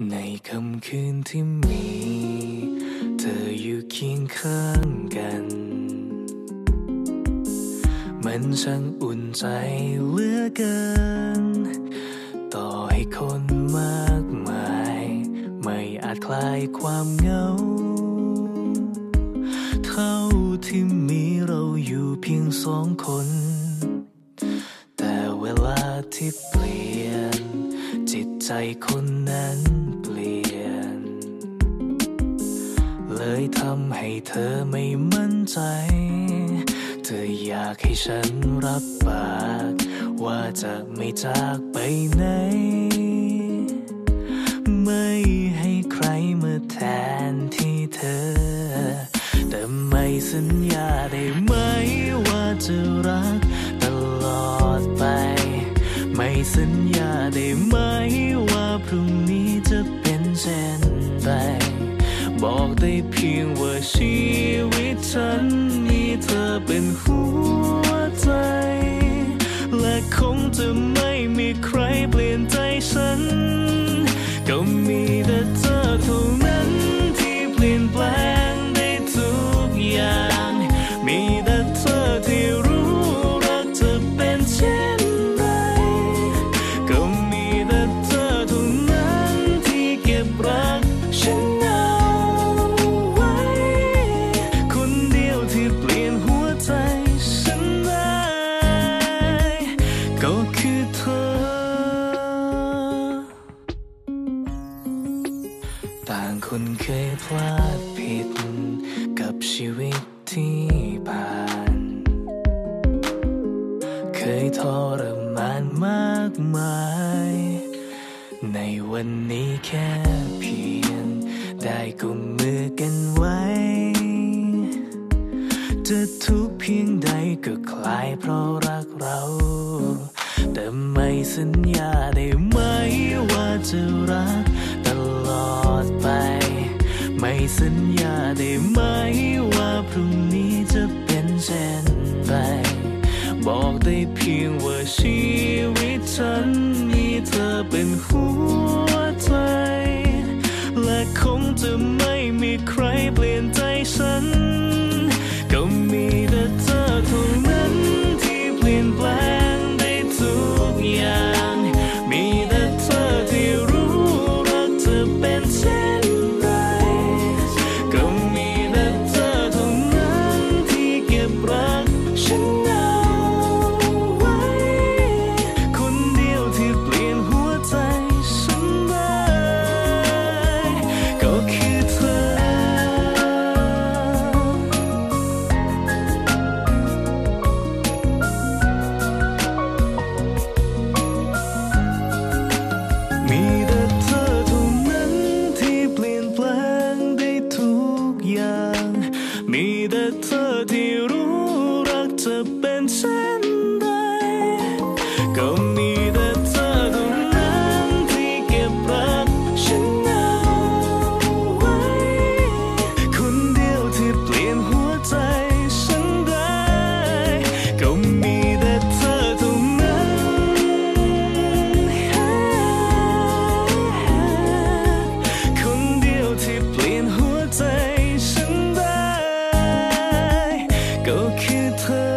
ในค่ำคืนที่มี เธออยู่เคียงข้างกัน มันช่างอุ่นใจเหลือเกิน ต่อให้คนมากมาย ไม่อาจคลายความเหงา เท่าที่มีเราอยู่เพียงสองคน แต่เวลาที่เปลี่ยน ใจคนนั้นเปลี่ยน เลยทำให้เธอไม่มั่นใจ เธออยากให้ฉันรับปาก ว่าจะไม่จากไปไหน ไม่ให้ใครมาแทนที่เธอ แต่ไม่สัญญาได้ไหมว่าจะ สัญญาได้ไหมว่าพรุ่งนี้จะเป็นเช่นไรบอกได้เพียงว่าชีวิตฉันมีเธอเป็นหัว ก็คือเธอ ต่างคนเคยพลาดผิดกับชีวิตที่ผ่าน เคยทรมานมากมาย ในวันนี้แค่เพียง ได้กุมมือกันไว้ จะทุกเพียงใดก็คลายเพราะรักเรา สัญญาได้ไหมว่าจะรักตลอดไป ไม่สัญญาได้ไหมว่าพรุ่งนี้จะเป็นเช่นไรบอกได้เพียงว่าชีวิตฉันมีเธอเป็นหั มีแต่เธอที่รู้รักเธอเป็นฉัน can't tell.